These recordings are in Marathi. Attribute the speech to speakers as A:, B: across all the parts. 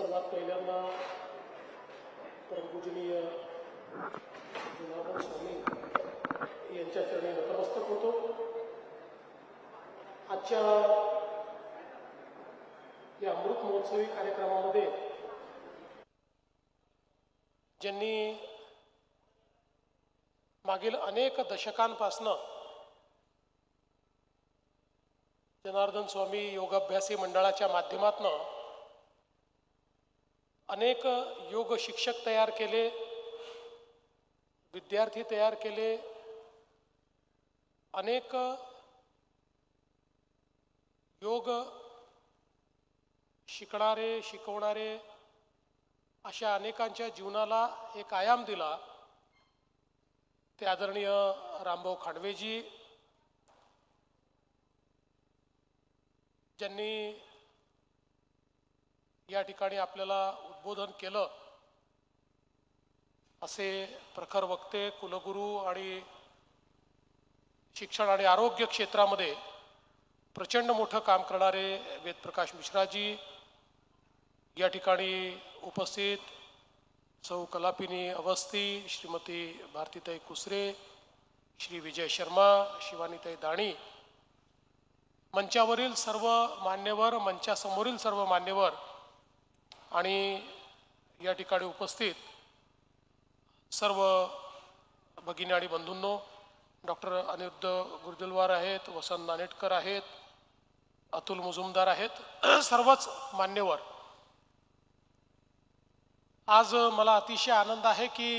A: सर्वात पहिल्यांदा परमपूजनीय जनार्दन स्वामी यांच्या चरणी नतमस्तक होतो. आजच्या या अमृत महोत्सवी कार्यक्रमामध्ये ज्यांनी मागील अनेक दशकांपासनं जनार्दन स्वामी योगाभ्यासी मंडळाच्या माध्यमातनं अनेक योग शिक्षक तयार केले विद्यार्थी तयार केले अनेक योग शिकणारे शिकवणारे अशा अनेकांच्या जीवनाला एक आयाम दिला. ते आदरणीय रामभाऊ खांडवेजी ज्यांनी या ठिकाणी आपल्याला उद्बोधन केलं. असे प्रखर वक्ते कुलगुरू आणि शिक्षण आणि आरोग्य क्षेत्रामध्ये प्रचंड मोठं काम करणारे वेदप्रकाश मिश्राजी या ठिकाणी उपस्थित. सौ कलापिनी अवस्थी श्रीमती भारतीताई कुसरे श्री विजय शर्मा शिवानीताई दाणी. मंचावरील सर्व मान्यवर मंचासमोरील सर्व मान्यवर आणि या ठिकाणी उपस्थित सर्व भगिनी आणि बंधूंनो डॉक्टर अनिरुद्ध गुर्दिलवार आहेत वसंत नानेटकर आहेत अतुल मुजुमदार आहेत सर्वच मान्यवर. आज मला अतिशय आनंद आहे की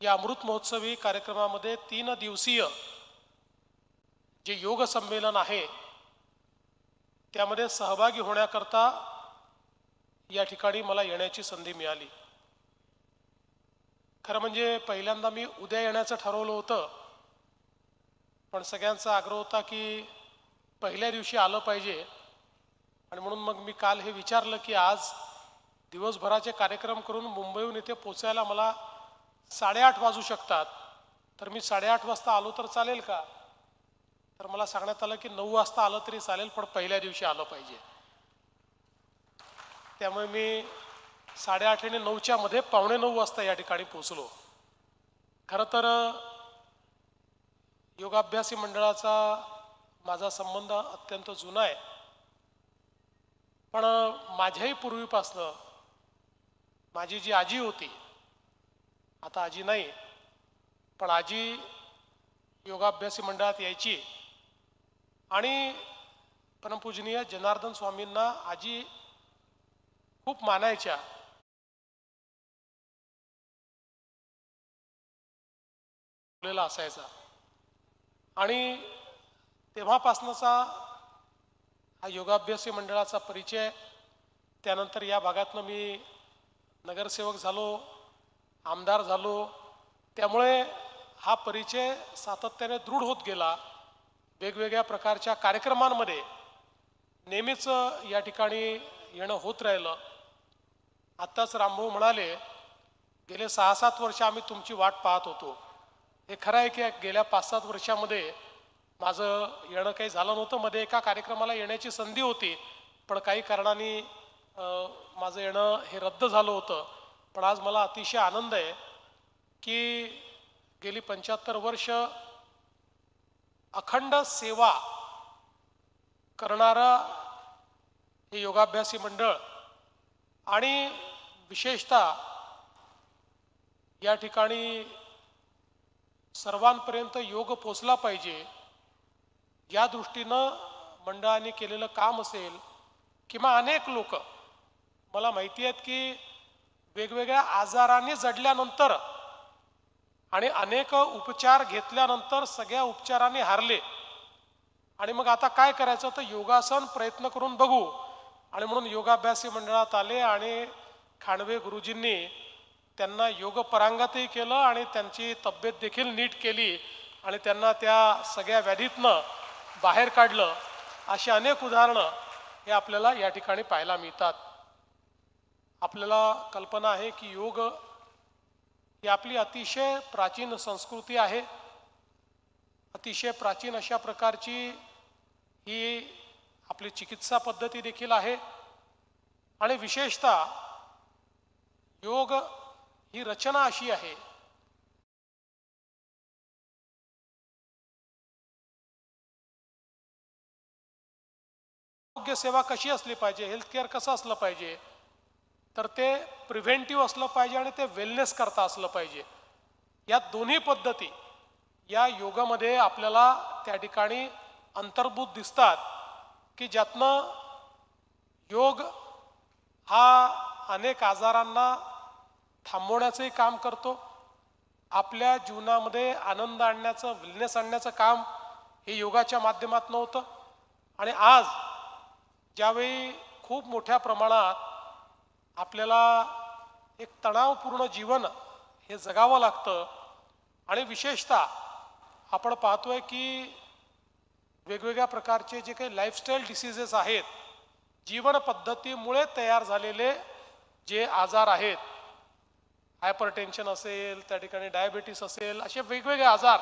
A: या अमृत महोत्सवी कार्यक्रमामध्ये तीन दिवसीय जे योग संमेलन आहे त्यामध्ये सहभागी होण्याकरता या ठिकाणी मला येण्याची संधी मिळाली. खरं म्हणजे पहिल्यांदा मी उद्या येण्याचं ठरवलं होतं. पण सगळ्यांचा आग्रह होता की पहिल्या दिवशी आलं पाहिजे. आणि म्हणून मग मी काल हे विचारलं की आज दिवसभराचे कार्यक्रम करून मुंबईहून इथे पोचायला मला साडेआठ वाजू शकतात. तर मी साडेआठ वाजता आलो तर चालेल का? तर मला सांगण्यात आलं की नऊ वाजता आलं तरी चालेल पण पहिल्या दिवशी आलं पाहिजे. त्यामुळे मी साडेआठ आणि नऊच्या मध्ये पावणे नऊ वाजता या ठिकाणी पोचलो खरं तर योगाभ्यासी मंडळाचा माझा संबंध अत्यंत जुना आहे. पण माझ्याही पूर्वीपासनं माझी जी आजी होती आता आजी नाही पण आजी योगाभ्यासी मंडळात यायची. आणि परमपूजनीय जनार्दन स्वामींना आजी खूप मानायच्या. असायचा. आणि तेव्हापासनचा हा योगाभ्यासी मंडळाचा परिचय त्यानंतर या भागातनं मी नगरसेवक झालो आमदार झालो. त्यामुळे हा परिचय सातत्याने दृढ होत गेला. वेगवेगळ्या प्रकारच्या कार्यक्रमांमध्ये नेहमीच या ठिकाणी येणं होत राहिलं. आत्ताच रामभाऊ म्हणाले गेले सहा सात वर्ष आम्ही तुमची वाट पाहत होतो. हे खरं आहे की गेल्या पाच सात वर्षामध्ये माझं येणं काही झालं नव्हतं. मध्ये एका कार्यक्रमाला येण्याची संधी होती. पण काही कारणाने माझं येणं हे रद्द झालं होतं. पण आज मला अतिशय आनंद आहे की गेली पंच्याहत्तर वर्ष अखंड सेवा करणारा हे योगाभ्यासी मंडळ आणि विशेषतः या ठिकाणी सर्वांपर्यंत योग पोचला पाहिजे या दृष्टीनं मंडळाने केलेलं काम असेल किंवा अनेक लोक मला माहिती आहेत की वेगवेगळ्या आजाराने जडल्यानंतर आणि अनेक उपचार घेतल्यानंतर सगळ्या उपचाराने हारले. आणि मग आता काय करायचं? तर योगासन प्रयत्न करून बघू. आणि म्हणून योगाभ्यासी मंडळात आले आणि खांडवे गुरुजींनी त्यांना योगपरांगातही केलं आणि त्यांची तब्येत देखील नीट केली आणि त्यांना त्या सगळ्या व्याधीतनं बाहेर काढलं. अशी अनेक उदाहरणं हे आपल्याला या ठिकाणी पाहायला मिळतात. आपल्याला कल्पना आहे की योग ही आपली अतिशय प्राचीन संस्कृती आहे. अतिशय प्राचीन अशा प्रकारची ही आपली चिकित्सा पद्धती देखील आहे. आणि विशेषतः योग ही रचना अशी आहे. आरोग्य सेवा कशी असली पाहिजे हेल्थकेअर कसं असलं पाहिजे तर ते प्रिव्हेंटिव्ह असलं पाहिजे आणि ते वेलनेस करता असलं पाहिजे. या दोन्ही पद्धती या योगामध्ये आपल्याला त्या ठिकाणी अंतर्भूत दिसतात की ज्यातनं योग हा अनेक आजारांना थांबवण्याचंही काम करतो. आपल्या जीवनामध्ये आनंद आणण्याचं विलनेस आणण्याचं काम हे योगाच्या माध्यमातून होतं. आणि आज ज्यावेळी खूप मोठ्या प्रमाणात आपल्याला एक तणावपूर्ण जीवन हे जगावं लागतं आणि विशेषतः आपण पाहतोय की वेगवेगळ्या प्रकारचे जे काही लाईफस्टाईल डिसिजेस आहेत जीवन पद्धतीमुळे तयार झालेले जे आजार आहेत हायपरटेन्शन असेल त्या ठिकाणी डायबिटीस असेल असे वेगवेगळे आजार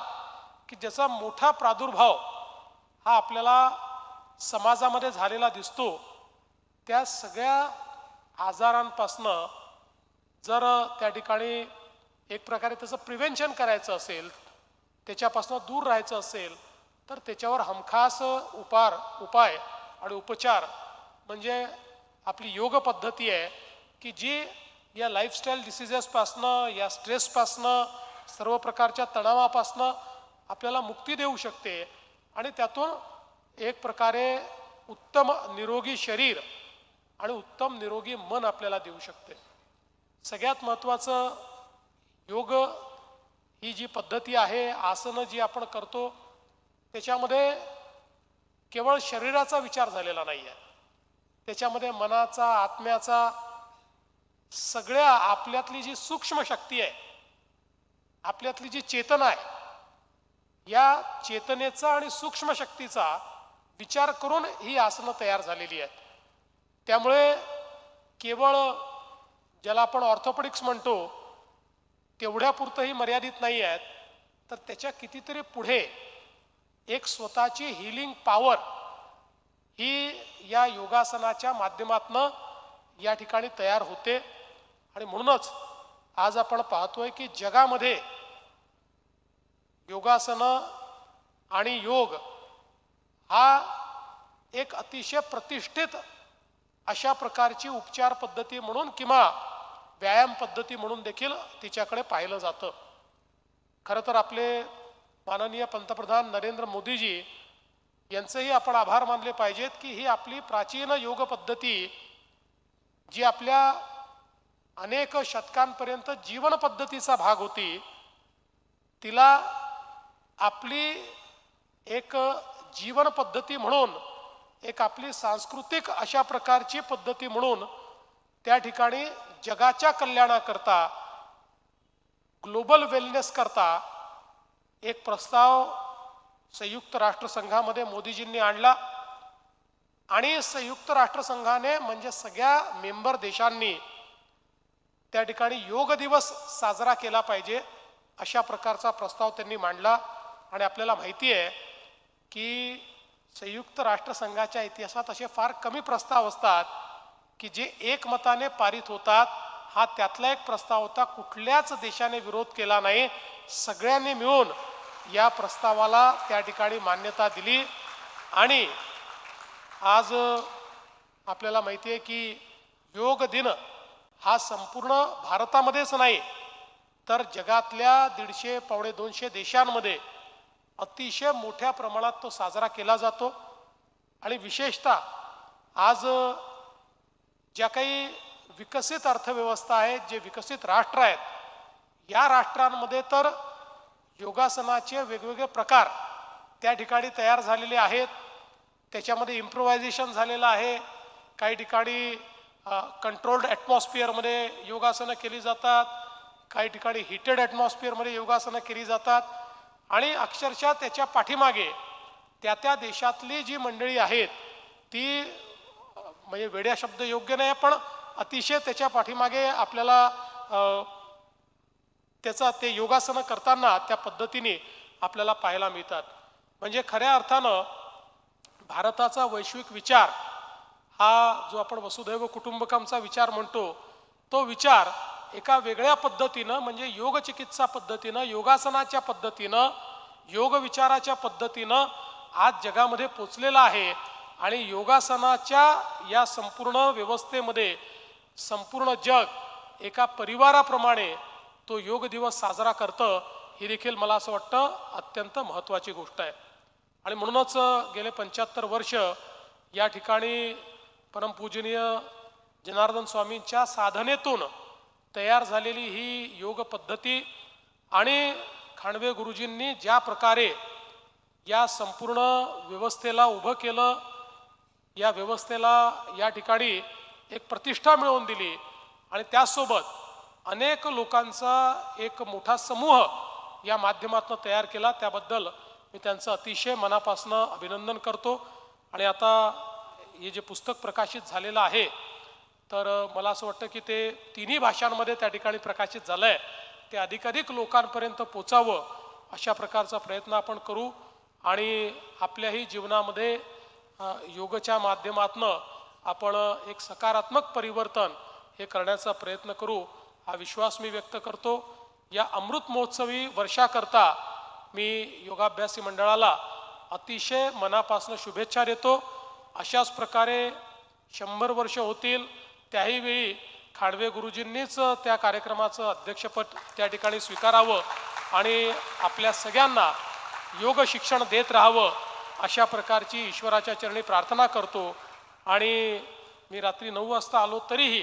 A: की ज्याचा मोठा प्रादुर्भाव हा आपल्याला समाजामध्ये झालेला दिसतो त्या सगळ्या आजारांपासनं जर त्या ठिकाणी एक प्रकारे त्याचं प्रिव्हेन्शन करायचं असेल त्याच्यापासून दूर राहायचं असेल तर त्याच्यावर हमखास उपार उपाय आणि उपचार म्हणजे आपली योग पद्धती आहे की जी या लाईफस्टाईल डिसिजेसपासनं या स्ट्रेसपासनं सर्व प्रकारच्या तणावापासनं आपल्याला मुक्ती देऊ शकते. आणि त्यातून एक प्रकारे उत्तम निरोगी शरीर आणि उत्तम निरोगी मन आपल्याला देऊ शकते. सगळ्यात महत्त्वाचं योग ही जी पद्धती आहे आसनं जी आपण करतो त्याच्यामध्ये केवळ शरीराचा विचार झालेला नाही आहे त्याच्यामध्ये मनाचा आत्म्याचा सगळ्या आपल्यातली जी सूक्ष्म शक्ती आहे आपल्यातली जी चेतना आहे या चेतनेचा आणि सूक्ष्म शक्तीचा विचार करून ही आसनं तयार झालेली आहेत. त्यामुळे केवळ ज्याला आपण ऑर्थोपेडिक्स म्हणतो तेवढ्यापुरतंही मर्यादित नाही आहेत तर त्याच्या कितीतरी पुढे एक स्वतःची हिलिंग पॉवर ही या योगासनाच्या माध्यमातनं या ठिकाणी तयार होते. आणि म्हणूनच आज आपण पाहतोय की जगामध्ये योगासनं आणि योग हा एक अतिशय प्रतिष्ठित अशा प्रकारची उपचार पद्धती म्हणून किंवा व्यायाम पद्धती म्हणून देखील तिच्याकडे पाहिलं जातं. खरं तर आपले माननीय पंतप्रधान नरेंद्र मोदीजी यांचेही आपण आभार मानले पाहिजेत की ही आपली प्राचीन योग पद्धती जी आपल्या अनेक शतकांपर्यंत जीवन पद्धतीचा भाग होती. तिला आपली एक जीवन पद्धती म्हणून एक आपली सांस्कृतिक अशा प्रकारची पद्धती म्हणून त्या ठिकाणी जगाच्या कल्याणाकरता ग्लोबल वेलनेस करता एक प्रस्ताव संयुक्त राष्ट्रसंघामध्ये मोदीजींनी आणला. आणि संयुक्त राष्ट्रसंघाने म्हणजे सगळ्या मेंबर देशांनी त्या ठिकाणी योग दिवस साजरा केला पाहिजे अशा प्रकारचा प्रस्ताव त्यांनी मांडला. आणि आपल्याला माहिती आहे की संयुक्त राष्ट्रसंघाच्या इतिहासात असे फार कमी प्रस्ताव असतात की जे एकमताने पारित होतात. हा त्यातला एक प्रस्ताव होता कुठल्याच देशाने विरोध केला नाही. सगळ्यांनी मिळून या प्रस्तावाला त्या ठिकाणी मान्यता दिली. आणि आज आपल्याला माहिती आहे की योग दिन हा संपूर्ण भारतामध्येच नाही तर जगातल्या दीडशे पावणे दोनशे देशांमध्ये अतिशय मोठ्या प्रमाणात तो साजरा केला जातो. आणि विशेषतः आज ज्या काही विकसित अर्थव्यवस्था आहेत जे विकसित राष्ट्र आहेत या राष्ट्रांमध्ये तर योगासनाचे वेगवेगळे प्रकार त्या ठिकाणी तयार झालेले आहेत. त्याच्यामध्ये इम्प्रोव्हायझेशन झालेलं आहे. काही ठिकाणी कंट्रोल्ड ॲटमॉस्फिअरमध्ये योगासनं केली जातात. काही ठिकाणी हिटेड ॲटमॉस्फिअरमध्ये योगासनं केली जातात. आणि अक्षरशः त्याच्या पाठीमागे त्या त्या देशातली जी मंडळी आहेत ती म्हणजे वेड्या शब्द योग्य नाही पण अतिशय त्याच्या पाठीमागे आपल्याला त्याचा ते योगासनं करताना त्या पद्धतीने आपल्याला पाहायला मिळतात. म्हणजे खऱ्या अर्थानं भारताचा वैश्विक विचार हा जो आपण वसुधैव कुटुंबकमचा विचार म्हणतो तो विचार एका वेगळ्या पद्धतीनं म्हणजे योग चिकित्सा पद्धतीनं योगासनाच्या पद्धतीनं योग विचाराच्या पद्धतीनं आज जगामध्ये पोचलेला आहे. आणि योगासनाच्या या संपूर्ण व्यवस्थेमध्ये संपूर्ण जग एका परिवाराप्रमाणे तो योग दिवस साजरा करतं ही देखील मला असं वाटतं अत्यंत महत्त्वाची गोष्ट आहे. आणि म्हणूनच गेले पंच्याहत्तर वर्ष या ठिकाणी परमपूजनीय जनार्दन स्वामींच्या साधनेतून तयार झालेली ही योग पद्धती आणि खांडवे गुरुजींनी ज्या प्रकारे या संपूर्ण व्यवस्थेला उभं केलं या व्यवस्थेला या ठिकाणी एक प्रतिष्ठा मिळवून दिली आणि त्यासोबत अनेक लोकांचा एक मोठा समूह या माध्यमातून तयार केला. त्याबद्दल मी त्यांचं अतिशय मनापासनं अभिनंदन करतो. आणि आता हे जे पुस्तक प्रकाशित झालेलं आहे तर मला असं वाटतं की ते तिन्ही भाषांमध्ये त्या ठिकाणी प्रकाशित झालं आहे ते अधिकाधिक लोकांपर्यंत पोचावं अशा प्रकारचा प्रयत्न आपण करू आणि आपल्याही जीवनामध्ये योगच्या माध्यमातनं आपण एक सकारात्मक परिवर्तन हे करण्याचा प्रयत्न करू. हा विश्वास मी व्यक्त करतो. या अमृत महोत्सवी वर्षाकरता मी योगाभ्यासी मंडळाला अतिशय मनापासून शुभेच्छा देतो. अशाच प्रकारे शंभर वर्ष होतील त्याही वेळी खाडवे गुरुजींनीच त्या कार्यक्रमाचं अध्यक्षपद त्या ठिकाणी स्वीकारावं आणि आपल्या सगळ्यांना योग शिक्षण देत राहावं अशा प्रकारची ईश्वराच्या चरणी प्रार्थना करतो. आणि मी रात्री नऊ वाजता आलो तरीही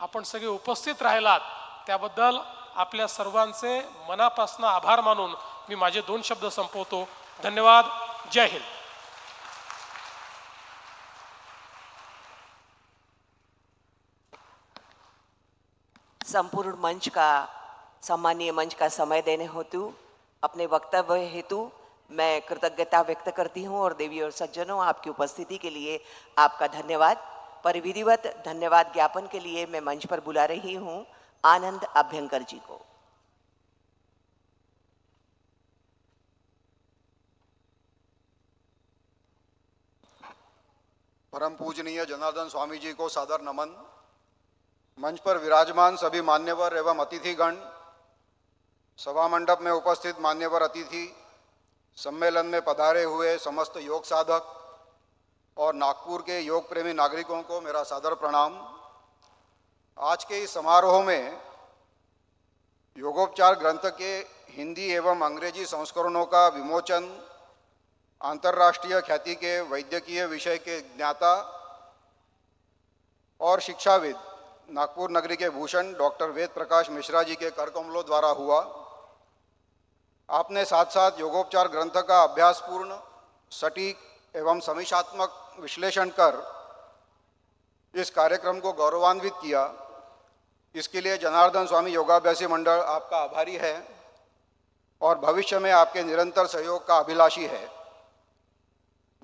A: आपण सगळे उपस्थित राहिलात. त्याबद्दल आपल्या सर्वांचे मनापासून आभार मानून मी माझे दोन शब्द संपवतो. धन्यवाद. जय हिंद.
B: संपूर्ण मंच का सम्मानीय मंच का समय देने हेतु, अपने वक्तव्य हेतु मैं कृतज्ञता व्यक्त करती हूँ और देवी और सज्जनों, आपकी उपस्थिति के लिए आपका धन्यवाद। पर विधिवत धन्यवाद ज्ञापन के लिए मैं मंच पर बुला रही हूँ, आनंद अभ्यंकर जी को।
C: परम पूजनीय जनार्दन स्वामी जी को सादर नमन। मंच पर विराजमान सभी मान्यवर एवं अतिथिगण सभा मंडप में उपस्थित मान्यवर अतिथि, सम्मेलन में पधारे हुए समस्त योग साधक और नागपुर के योग प्रेमी नागरिकों को मेरा सादर प्रणाम। आज के इस समारोह में योगोपचार ग्रंथ के हिंदी एवं अंग्रेज़ी संस्करणों का विमोचन, अंतर्राष्ट्रीय ख्याति के वैद्यकीय विषय के ज्ञाता और शिक्षाविद नागपुर नगरी के भूषण डॉक्टर वेद प्रकाश मिश्रा जी के कर कमलों द्वारा हुआ। आपने साथ साथ योगोपचार ग्रंथ का अभ्यासपूर्ण, सटीक एवं समीक्षात्मक विश्लेषण कर इस कार्यक्रम को गौरवान्वित किया। इसके लिए जनार्दन स्वामी योगाभ्यासी मंडल आपका आभारी है और भविष्य में आपके निरंतर सहयोग का अभिलाषी है।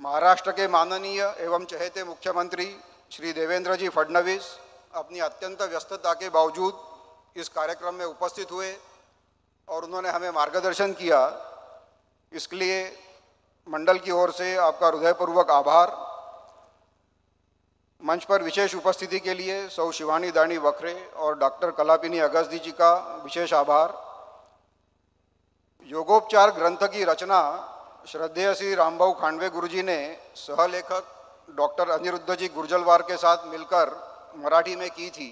C: महाराष्ट्र के माननीय एवं चहेते मुख्यमंत्री श्री देवेंद्र जी फडणवीस अपनी अत्यंत व्यस्तता के बावजूद इस कार्यक्रम में उपस्थित हुए और उन्होंने हमें मार्गदर्शन किया। इसके लिए मंडल की ओर से आपका हृदयपूर्वक आभार। मंच पर विशेष उपस्थिति के लिए सौ शिवानी दानी वखरे और डॉक्टर कलापिनी अगस्ती जी का विशेष आभार। योगोपचार ग्रंथ की रचना श्रद्धेय श्री रामभाऊ खांडवे गुरुजी ने सहलेखक डॉक्टर अनिरुद्ध जी गुर्जलवार के साथ मिलकर मराठी में की थी।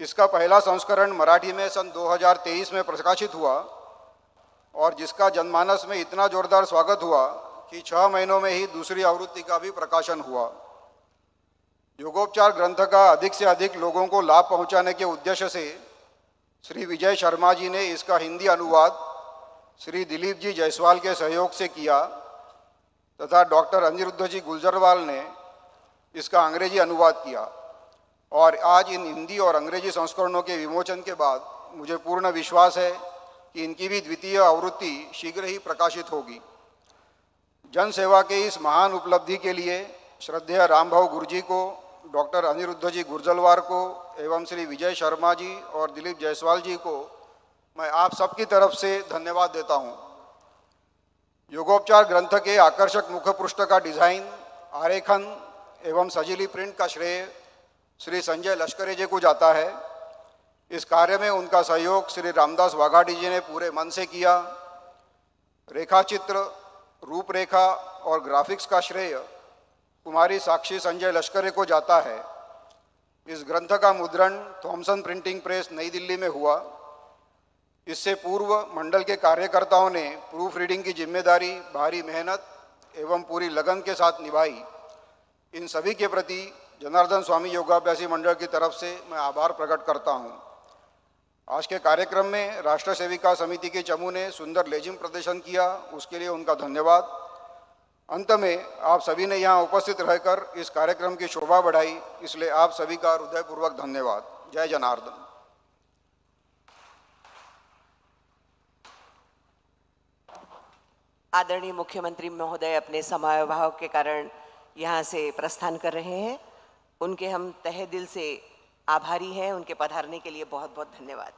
C: इसका पहला संस्करण मराठी में सन 2023 में प्रकाशित हुआ और जिसका जनमानस में इतना जोरदार स्वागत हुआ कि छह महीनों में ही दूसरी आवृत्ति का भी प्रकाशन हुआ। योगोपचार ग्रंथ का अधिक से अधिक लोगों को लाभ पहुँचाने के उद्देश्य से श्री विजय शर्मा जी ने इसका हिंदी अनुवाद श्री दिलीप जी जायसवाल के सहयोग से किया तथा डॉक्टर अनिरुद्ध जी गुलजरवाल ने इसका अंग्रेज़ी अनुवाद किया। और आज इन हिंदी और अंग्रेज़ी संस्करणों के विमोचन के बाद मुझे पूर्ण विश्वास है कि इनकी भी द्वितीय आवृत्ति शीघ्र ही प्रकाशित होगी। जन सेवा के इस महान उपलब्धि के लिए श्रद्धेय रामभाव गुरुजी को, डॉक्टर अनिरुद्ध जी गुर्जलवार को, एवं श्री विजय शर्मा जी और दिलीप जायसवाल जी को मैं आप सबकी तरफ़ से धन्यवाद देता हूँ। योगोपचार ग्रंथ के आकर्षक मुखपृष्ठ का डिज़ाइन, आरेखन एवं सजीली प्रिंट का श्रेय श्री संजय लश्करे जी को जाता है। इस कार्य में उनका सहयोग श्री रामदास वाघाटी जी ने पूरे मन से किया। रेखाचित्र, रूपरेखा और ग्राफिक्स का श्रेय कुमारी साक्षी संजय लश्करे को जाता है। इस ग्रंथ का मुद्रण थॉमसन प्रिंटिंग प्रेस नई दिल्ली में हुआ। इससे पूर्व मंडल के कार्यकर्ताओं ने प्रूफ रीडिंग की ज़िम्मेदारी, भारी मेहनत एवं पूरी लगन के साथ निभाई। इन सभी के प्रति जनार्दन स्वामी योगाभ्यासी मंडल की तरफ़ से मैं आभार प्रकट करता हूँ। आज के कार्यक्रम में राष्ट्र सेविका समिति के चमू ने सुंदर लेजिम प्रदर्शन किया, उसके लिए उनका धन्यवाद। अंत में आप सभी ने यहाँ उपस्थित रहकर इस कार्यक्रम की शोभा बढ़ाई, इसलिए आप सभी का हृदयपूर्वक धन्यवाद। जय जनार्दन।
B: आदरणीय मुख्यमंत्री महोदय, अपने समयाभाव के कारण यहाँ से प्रस्थान कर रहे हैं। उनके हम तहे दिल से आभारी हैं। उनके पधारने के लिए बहुत बहुत धन्यवाद।